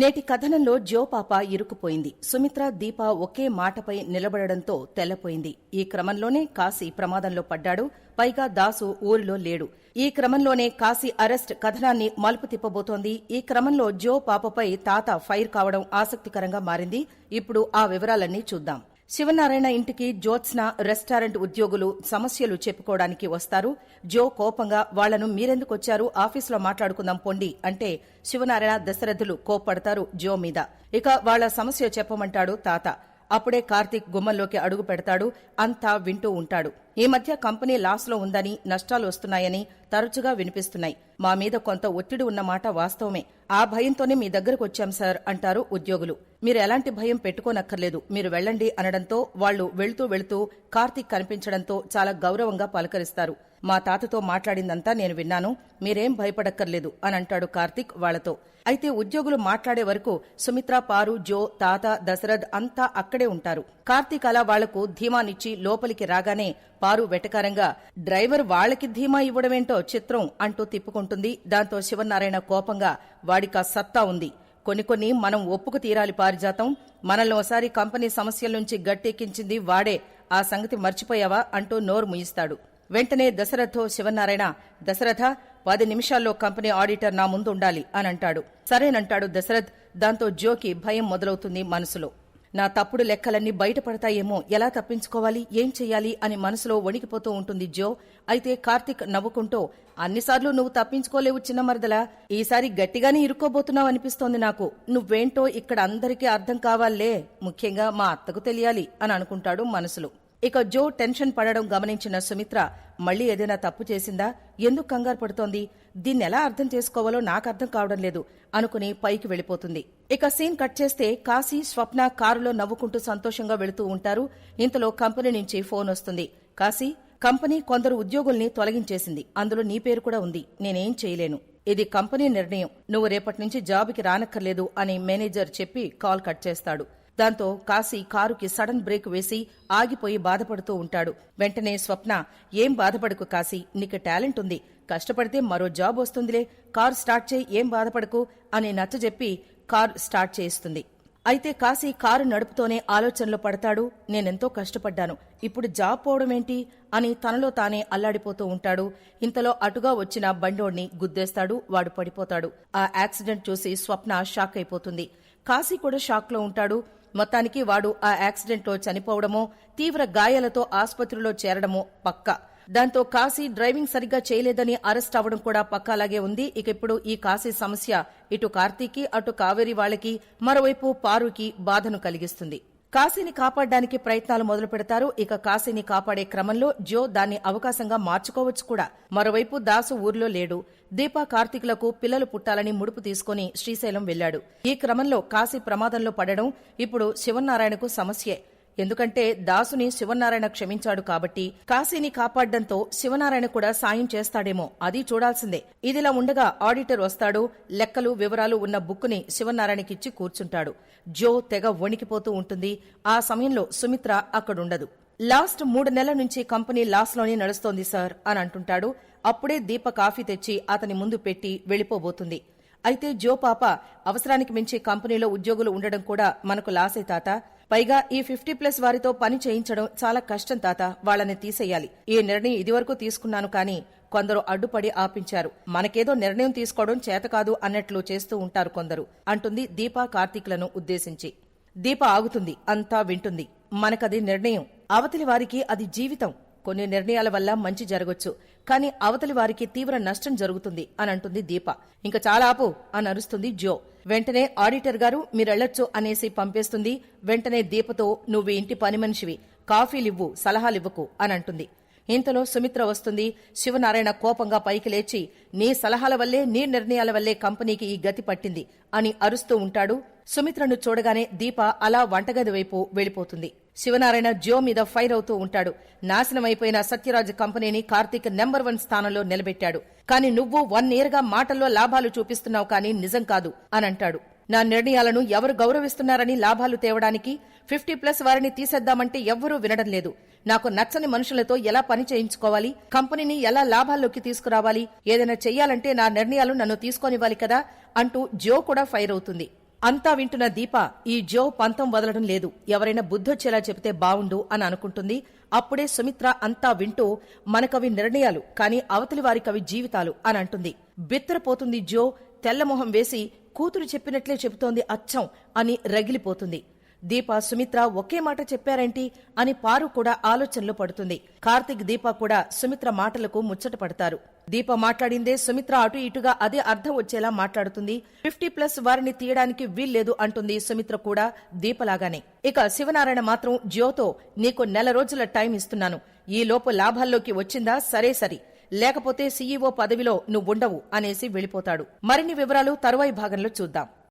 నేటి కథనంలో జో పాప ఇరుకుపోయింది సుమిత్ర దీప ఒకే మాటపై నిలబడడంతో తెల్లపోయింది. ఈ క్రమంలోనే కాశీ ప్రమాదంలో పడ్డాడు. పైగా దాసు ఊరిలో లేడు. ఈ క్రమంలోనే కాశీ అరెస్ట్ కథనాన్ని మలుపు తిప్పబోతోంది. ఈ క్రమంలో జో పాపపై తాత ఫైర్ కావడం ఆసక్తికరంగా మారింది. ఇప్పుడు ఆ వివరాలన్నీ చూద్దాం. శివనారాయణ ఇంటికి జ్యోత్స్న రెస్టారెంట్ ఉద్యోగులు సమస్యలు చెప్పుకోవడానికి వస్తారు. జో కోపంగా వాళ్ళను మీరెందుకొచ్చారు? ఆఫీసులో మాట్లాడుకుందాం పొండి అంటే శివనారాయణ దశరథులు కోప్పడతారు జో మీద. ఇక వాళ్ళ సమస్య చెప్పమంటాడు తాత. అప్పుడే కార్తీక్ గుమ్మంలోకి అడుగు పెడతాడు అంతా వింటూ ఉంటాడు. ఈ మధ్య కంపెనీ లాస్లో ఉందని నష్టాలు వస్తున్నాయని తరచుగా వినిపిస్తున్నాయి. మా మీద కొంత ఒత్తిడి ఉన్న మాట వాస్తవమే. ఆ భయంతోనే మీ దగ్గరకు వచ్చాం సార్ అంటారు ఉద్యోగులు. మీరు ఎలాంటి భయం పెట్టుకోనక్కర్లేదు మీరు వెళ్ళండి అనడంతో వాళ్ళు వెళుతూ వెళుతూ కార్తీక్ కనిపించడంతో చాలా గౌరవంగా పలకరిస్తారు. మా తాతతో మాట్లాడిందంతా నేను విన్నాను. మీరేం భయపడక్కర్లేదు అని అంటాడు కార్తీక్ వాళ్ళతో అయితే ఉద్యోగులు మాట్లాడే వరకు సుమిత్ర పారు జో తాత దశరథ్ అంతా అక్కడే ఉంటారు. కార్తీక్ అలా వాళ్ళకు ధీమానిచ్చి లోపలికి రాగానే పారు వెటకారంగా డ్రైవర్ వాళ్ళకి ధీమా ఇవ్వడమేంటో చిత్రం అంటూ తిప్పుకుంటుంది. దాంతో శివనారాయణ కోపంగా వాడికా సత్తా ఉంది. కొన్ని కొన్ని మనం ఒప్పుకు తీరాలి పారిజాతం. మనల్ని ఒకసారి కంపెనీ సమస్యల నుంచి గట్టెక్కించింది వాడే. ఆ సంగతి మర్చిపోయావా? అంటూ నోరు ముయిస్తాడు వెంటనే దశరథో శివనారాయణ దశరథ పది నిమిషాల్లో కంపెనీ ఆడిటర్ నా ముందు ఉండాలి అని అంటాడు సరేనంటాడు దశరథ్ దాంతో జోకి భయం మొదలవుతుంది మనసులో. నా తప్పుడు లెక్కలన్నీ బయటపడతాయేమో ఎలా తప్పించుకోవాలి ఏం చెయ్యాలి అని మనసులో వణికిపోతూ ఉంటుంది జో. అయితే కార్తిక్ నవ్వుకుంటూ అన్నిసార్లు నువ్వు తప్పించుకోలేవు చిన్న మరదల ఈసారి గట్టిగానే ఇరుక్కోబోతున్నావు అనిపిస్తోంది నాకు. నువ్వేంటో ఇక్కడ అందరికీ అర్థం కావాలే. ముఖ్యంగా మా అత్తకు తెలియాలి అని అనుకుంటాడు మనసులో. ఇక జో టెన్షన్ పడడం గమనించిన సుమిత్ర మళ్ళీ ఏదైనా తప్పు చేసిందా? ఎందుకు కంగారు పడుతోంది? దీన్ని ఎలా అర్థం చేసుకోవాలో నాకు అర్థం కావడం లేదు అనుకుని పైకి వెళ్ళిపోతుంది ఇక సీన్ కట్ చేస్తే కాశీ స్వప్న కారులో నవ్వుకుంటూ సంతోషంగా వెళుతూ ఉంటారు. ఇంతలో కంపెనీ నుంచి ఫోన్ వస్తుంది. కాశీ కంపెనీ కొందరు ఉద్యోగుల్ని తొలగించేసింది. అందులో నీ పేరు కూడా ఉంది. నేనేం చేయలేను. ఇది కంపెనీ నిర్ణయం. నువ్వు రేపటి నుంచి జాబుకి రానక్కర్లేదు అని మేనేజర్ చెప్పి కాల్ కట్ చేస్తాడు. దాంతో కాశీ కారుకి సడన్ బ్రేక్ వేసి ఆగిపోయి బాధపడుతూ ఉంటాడు. వెంటనే స్వప్న ఏం బాధపడకు కాశీ నీకు టాలెంట్ ఉంది. కష్టపడితే మరో జాబ్ వస్తుందిలే. కారు స్టార్ట్ చేయి ఏం బాధపడకు అని నచ్చజెప్పి కారు స్టార్ట్ చేయిస్తుంది. అయితే కాశీ కారు నడుపుతోనే ఆలోచనలో పడతాడు. నేనెంతో కష్టపడ్డాను. ఇప్పుడు జాబ్ పోవడమేంటి అని తనలో తానే అల్లాడిపోతూ ఉంటాడు. ఇంతలో అటుగా వచ్చిన బండోడ్ని గుద్దేస్తాడు. వాడు పడిపోతాడు. ఆ యాక్సిడెంట్ చూసి స్వప్న షాక్ అయిపోతుంది. కాశీ కూడా షాక్లో ఉంటాడు. మొత్తానికి వాడు ఆ యాక్సిడెంట్లో చనిపోవడమో తీవ్ర గాయాలతో ఆసుపత్రిలో చేరడమో పక్కా. దాంతో కాశీ డ్రైవింగ్ సరిగ్గా చేయలేదని అరెస్ట్ అవ్వడం కూడా పక్కాలాగే ఉంది. ఇక ఇప్పుడు ఈ కాశీ సమస్య ఇటు కార్తీకి అటు కావేరి వాళ్ళకి మరోవైపు పారుకి బాధను కలిగిస్తుంది. కాశీని కాపాడడానికి ప్రయత్నాలు మొదలు పెడతారు. ఇక కాశీని కాపాడే క్రమంలో జో దాన్ని అవకాశంగా మార్చుకోవచ్చు కూడా. మరోవైపు దాసు ఊర్లో లేడు. దీపా కార్తీకులకు పిల్లలు పుట్టాలని ముడుపు తీసుకుని శ్రీశైలం వెళ్ళాడు ఈ క్రమంలో కాశీ ప్రమాదంలో పడడం ఇప్పుడు శివనారాయణకు సమస్యే. ఎందుకంటే దాసుని శివనారాయణ క్షమించాడు కాబట్టి కాశీని కాపాడడంతో శివనారాయణ కూడా సాయం చేస్తాడేమో అది చూడాల్సిందే. ఇదిలా ఉండగా ఆడిటర్ వస్తాడు లెక్కలు వివరాలు ఉన్న బుక్కుని శివనారాయణకిచ్చి కూర్చుంటాడు. జో తెగ వణికిపోతూ ఉంటుంది. ఆ సమయంలో సుమిత్ర అక్కడుండదు. లాస్ట్ మూడు నెలల నుంచి కంపెనీ లాస్లోనే నడుస్తోంది సార్ అని అంటుంటాడు. అప్పుడే దీప కాఫీ తెచ్చి అతని ముందు పెట్టి వెళ్ళిపోబోతుంది అయితే జో పాప అవసరానికి మించి కంపెనీలో ఉద్యోగులు ఉండడం కూడా మనకు లాసే తాత. పైగా ఈ ఫిఫ్టీ ప్లస్ వారితో పని చేయించడం చాలా కష్టం తాత. వాళ్ళని తీసేయాలి. ఈ నిర్ణయం ఇదివరకు తీసుకున్నాను కానీ కొందరు అడ్డుపడి ఆపించారు. మనకేదో నిర్ణయం తీసుకోవడం చేతకాదు అన్నట్లు చేస్తూ ఉంటారు కొందరు అంటుంది దీపా కార్తీక్లను ఉద్దేశించి. దీప ఆగుతుంది అంతా వింటుంది. మనకది నిర్ణయం. అవతలి వారికి అది జీవితం. కొన్ని నిర్ణయాల వల్ల మంచి జరగొచ్చు. కానీ అవతలి వారికి తీవ్ర నష్టం జరుగుతుంది అని అంటుంది దీప. ఇంకా చాలా ఆపు అని అరుస్తుంది జో. వెంటనే ఆడిటర్ గారు మీరెళ్ళొచ్చు అనేసి పంపేస్తుంది. వెంటనే దీపతో నువ్వు ఇంటి పని మనిషివి. కాఫీలివ్వు సలహాలివ్వకు అని అంటుంది. ఇంతలో సుమిత్ర వస్తుంది. శివనారాయణ కోపంగా పైకి లేచి నీ సలహాల వల్లే నీ నిర్ణయాల వల్లే కంపెనీకి ఈ గతి పట్టింది అని అరుస్తూ ఉంటాడు. సుమిత్రను చూడగానే దీప అలా వంటగది వైపు వెళ్ళిపోతుంది శివనారాయణ జో మీద ఫైర్ అవుతూ ఉంటాడు. నాశనమైపోయిన సత్యరాజ్ కంపెనీని కార్తీక్ నెంబర్ వన్ స్థానంలో నిలబెట్టాడు. కాని నువ్వు వన్ ఇయర్గా మాటల్లో లాభాలు చూపిస్తున్నావు కానీ నిజం కాదు అని అంటాడు. నా నిర్ణయాలను ఎవరు గౌరవిస్తున్నారని లాభాలు తేవడానికి ఫిఫ్టీ ప్లస్ వారిని తీసేద్దామంటే ఎవ్వరూ వినడం లేదు. నాకు నచ్చని మనుషులతో ఎలా పని చేయించుకోవాలి? కంపెనీని ఎలా లాభాల్లోకి తీసుకురావాలి? ఏదైనా చెయ్యాలంటే నా నిర్ణయాలు నన్ను తీసుకొనివ్వాలి కదా? అంటూ జో కూడా ఫైర్ అవుతుంది. అంతా వింటున్న దీప ఈ జో పంతం వదలడం లేదు. ఎవరైనా బుద్ధొచ్చేలా చెబితే బావుండు అని అనుకుంటుంది. అప్పుడే సుమిత్ర అంతా వింటూ మనకవి నిర్ణయాలు కాని అవతలి వారికవి జీవితాలు అని అంటుంది. బిత్తరపోతుంది జో తెల్లమొహం వేసి కూతురు చెప్పినట్లే చెబుతోంది అచ్చం అని రగిలిపోతుంది. దీప సుమిత్ర ఒకే మాట చెప్పారేంటి అని పారు కూడా ఆలోచనలో పడుతుంది. కార్తిక్ దీప కూడా సుమిత్ర మాటలకు ముచ్చట పడతారు. దీప మాట్లాడిందే సుమిత్ర అటు ఇటుగా అదే అర్థం వచ్చేలా మాట్లాడుతుంది. ఫిఫ్టీ ప్లస్ వారిని తీయడానికి వీల్లేదు అంటుంది సుమిత్ర కూడా దీపలాగానే. ఇక శివనారాయణ మాత్రం జ్యోతో నీకు నెల రోజుల టైం ఇస్తున్నాను. ఈ లోపు లాభాల్లోకి వచ్చిందా? సరే సరి. లేకపోతే సీఈఓ పదవిలో నువ్వుండవు అనేసి వెళ్ళిపోతాడు. మరిన్ని వివరాలు తరువాయి భాగంలో చూద్దాం.